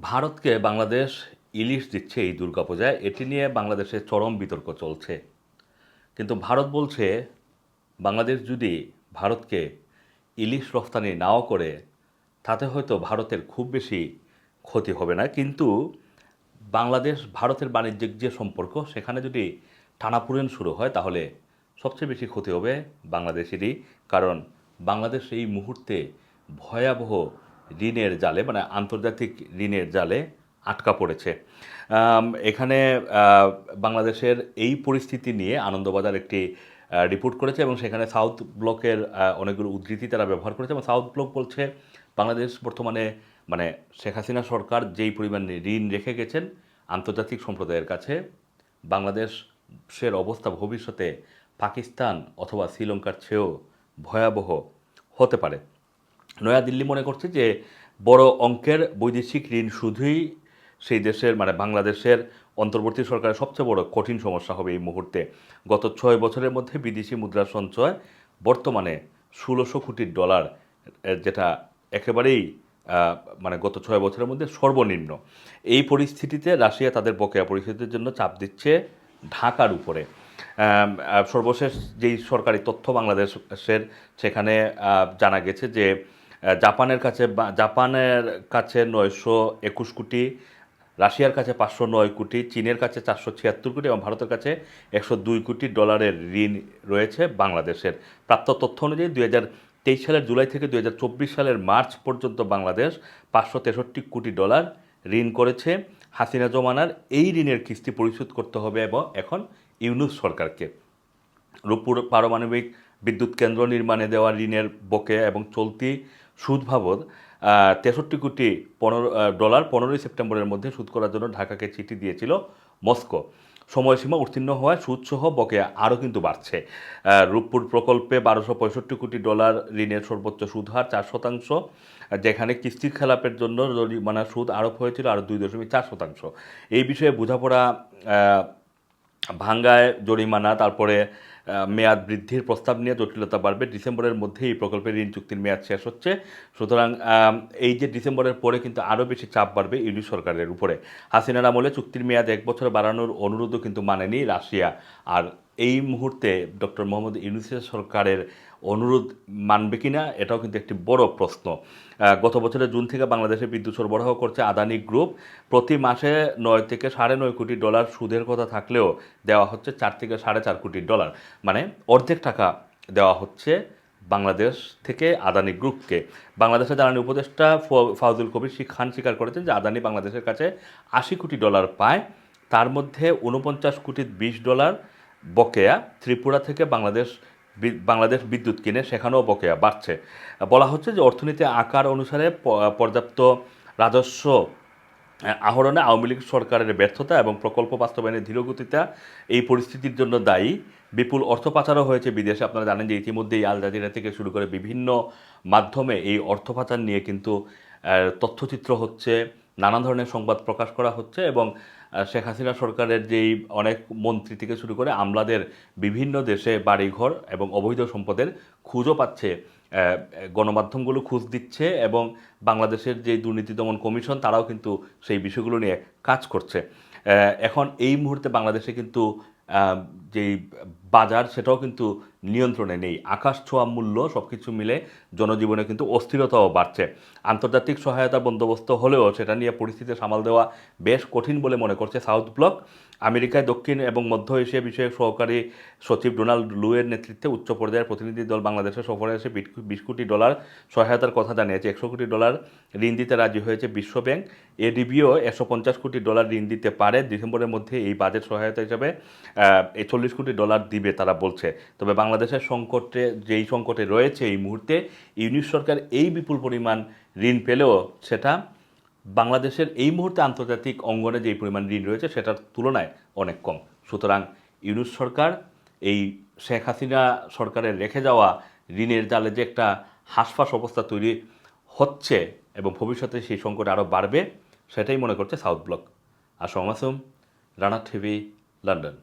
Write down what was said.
ভারতকে বাংলাদেশ ইলিশ দিচ্ছে এই দুর্গাপূজায়, এটি নিয়ে বাংলাদেশে চরম বিতর্ক চলছে। কিন্তু ভারত বলছে, বাংলাদেশ যদি ভারতকে ইলিশ রফতানি নাও করে, তাতে হয়তো ভারতের খুব বেশি ক্ষতি হবে না। কিন্তু বাংলাদেশ, ভারতের বাণিজ্যিক যে সম্পর্ক, সেখানে যদি টানাপোড়েন শুরু হয়, তাহলে সবচেয়ে বেশি ক্ষতি হবে বাংলাদেশেরই। কারণ বাংলাদেশ এই মুহূর্তে ভয়াবহ ঋণের জালে মানে আন্তর্জাতিক ঋণের জালে আটকা পড়েছে। এখানে বাংলাদেশের এই পরিস্থিতি নিয়ে আনন্দবাজার একটি রিপোর্ট করেছে এবং সেখানে সাউথ ব্লকের অনেকগুলো উদ্ধৃতি তারা ব্যবহার করেছে এবং সাউথ ব্লক বলছে, বাংলাদেশ বর্তমানে মানে শেখ হাসিনা সরকার যেই পরিমাণ ঋণ রেখে গেছেন, আন্তর্জাতিক সম্প্রদায়ের কাছে, বাংলাদেশের অবস্থা ভবিষ্যতে পাকিস্তান অথবা শ্রীলঙ্কার চেয়েও ভয়াবহ হতে পারে। নয়াদিল্লি মনে করছে যে বড় অঙ্কের বৈদেশিক ঋণ শুধুই সেই দেশের মানে বাংলাদেশের অন্তর্বর্তী সরকারের সবচেয়ে বড় কঠিন সমস্যা হবে এই মুহূর্তে। গত ছয় বছরের মধ্যে বিদেশি মুদ্রা সঞ্চয় বর্তমানে ষোলোশো কোটি ডলার যেটা একেবারেই মানে গত ছয় বছরের মধ্যে সর্বনিম্ন। এই পরিস্থিতিতে রাশিয়া তাদের বকেয়া পরিস্থিতির জন্য চাপ দিচ্ছে ঢাকার উপরে। সর্বশেষ যেই সরকারি তথ্য বাংলাদেশের, সেখানে জানা গেছে যে জাপানের কাছে জাপানের কাছে নয়শো একুশ কোটি, রাশিয়ার কাছে পাঁচশো নয় কোটি, চীনের কাছে চারশো ছিয়াত্তর কোটি এবং ভারতের কাছে একশো দুই কোটি ডলারের ঋণ রয়েছে বাংলাদেশের। প্রাপ্ত তথ্য অনুযায়ী দুই হাজার তেইশ সালের জুলাই থেকে দুই হাজার চব্বিশ সালের মার্চ পর্যন্ত বাংলাদেশ পাঁচশো তেষট্টি কোটি ডলার ঋণ করেছে। হাসিনা জমানার এই ঋণের কিস্তি পরিশোধ করতে হবে এবং এখন ইউনুস সরকারকে। রূপপুর পারমাণবিক বিদ্যুৎ কেন্দ্র নির্মাণে দেওয়া ঋণের বকেয়া এবং চলতি সুদ বাবদ তেষট্টি কোটি পনেরো ডলার পনেরোই সেপ্টেম্বরের মধ্যে সুদ করার জন্য ঢাকাকে চিঠি দিয়েছিল মস্কো। সময়সীমা উত্তীর্ণ হওয়ায় সুদসহ বকেয়া আরও কিন্তু বাড়ছে। রূপপুর প্রকল্পে বারোশো পঁয়ষট্টি কোটি ডলার ঋণের সর্বোচ্চ সুদ হার চার শতাংশ, যেখানে কিস্তি খেলাপের জন্য জরিমানা সুদ আরোপ হয়েছিল আরও দুই দশমিক চার শতাংশ। এই বিষয়ে বোঝাপড়া ভাঙ্গায় জরিমানা, তারপরে মেয়াদ বৃদ্ধির প্রস্তাব নিয়ে জটিলতা বাড়বে। ডিসেম্বরের মধ্যে এই প্রকল্পের ঋণ চুক্তির মেয়াদ শেষ হচ্ছে। সুতরাং এই যে ডিসেম্বরের পরে কিন্তু আরও বেশি চাপ বাড়বে ইউনি সরকারের উপরে। হাসিনার আমলে চুক্তির মেয়াদ এক বছর বাড়ানোর অনুরোধও কিন্তু মানেনি রাশিয়া। আর এই মুহূর্তে ডক্টর মোহাম্মদ ইউনুসের সরকারের অনুরোধ মানবে কিনা এটাও কিন্তু একটি বড় প্রশ্ন। গত বছরের জুন থেকে বাংলাদেশে বিদ্যুৎ সরবরাহ করছে আদানি গ্রুপ। প্রতি মাসে নয় থেকে সাড়ে নয় কোটি ডলার সুদের কথা থাকলেও দেওয়া হচ্ছে চার থেকে সাড়ে চার কোটি ডলার। মানে অর্ধেক টাকা দেওয়া হচ্ছে বাংলাদেশ থেকে আদানি গ্রুপকে। বাংলাদেশের জ্বালানি উপদেষ্টা ফাউজুল কবির শি- খান স্বীকার করেছেন যে আদানি বাংলাদেশের কাছে আশি কোটি ডলার পায়। তার মধ্যে উনপঞ্চাশ কোটি বিশ ডলার বকেয়া। ত্রিপুরা থেকে বাংলাদেশ বাংলাদেশ বিদ্যুৎ কিনে সেখানেও বকেয়া বাড়ছে। বলা হচ্ছে যে অর্থনীতি আকার অনুসারে পর্যাপ্ত রাজস্ব আহরণে আওয়ামী লীগ সরকারের ব্যর্থতা এবং প্রকল্প বাস্তবায়নের ধীরগতিতা এই পরিস্থিতির জন্য দায়ী। বিপুল অর্থ পাচারও হয়েছে বিদেশে। আপনারা জানেন যে ইতিমধ্যেই আল জাজিরা থেকে শুরু করে বিভিন্ন মাধ্যমে এই অর্থ পাচার নিয়ে কিন্তু তথ্যচিত্র হচ্ছে। নানা ধরনের সংবাদ প্রকাশ করা হচ্ছে এবং শেখ হাসিনা সরকারের যেই অনেক মন্ত্রী থেকে শুরু করে আমলাদের বিভিন্ন দেশে বাড়িঘর এবং অবৈধ সম্পদের খুঁজও পাচ্ছে গণমাধ্যমগুলো খোঁজ দিচ্ছে এবং বাংলাদেশের যে দুর্নীতি দমন কমিশন তারাও কিন্তু সেই বিষয়গুলো নিয়ে কাজ করছে। এখন এই মুহূর্তে বাংলাদেশে কিন্তু যেই বাজার সেটাও কিন্তু নিয়ন্ত্রণে নেই। আকাশ ছোঁয়া মূল্য সব কিছু মিলে জনজীবনে কিন্তু অস্থিরতাও বাড়ছে। আন্তর্জাতিক সহায়তা বন্দোবস্ত হলেও সেটা নিয়ে পরিস্থিতি সামাল দেওয়া বেশ কঠিন বলে মনে করছে সাউথ ব্লক। আমেরিকায় দক্ষিণ এবং মধ্য এশিয়া বিষয়ক সহকারী সচিব ডোনাল্ড লুয়ের নেতৃত্বে উচ্চ পর্যায়ের প্রতিনিধি দল বাংলাদেশে সফরে এসে বিশ কোটি ডলার সহায়তার কথা জানিয়েছে। একশো কোটি ডলার ঋণ দিতে রাজি হয়েছে বিশ্ব ব্যাংক। এডিবিও একশো পঞ্চাশ কোটি ডলার ঋণ দিতে পারে। ডিসেম্বরের মধ্যে এই বাজেট সহায়তা হিসাবে চল্লিশ কোটি ডলার দিবে। তারা বলছে। তবে বাংলাদেশের সংকটে, যেই সংকটে রয়েছে এই মুহূর্তে ইউনিট সরকার এই বিপুল পরিমাণ ঋণ পেলেও সেটা বাংলাদেশের এই মুহূর্তে আন্তর্জাতিক অঙ্গনে যেই পরিমাণ ঋণ রয়েছে সেটার তুলনায় অনেক কম। সুতরাং ইউনুস সরকার এই শেখ হাসিনা সরকারের রেখে যাওয়া ঋণের জালে যে একটা হাসফাস অবস্থা তৈরি হচ্ছে এবং ভবিষ্যতে সেই সংকট আরও বাড়বে, সেটাই মনে করছে south block. Assam Masum Rana TV, London.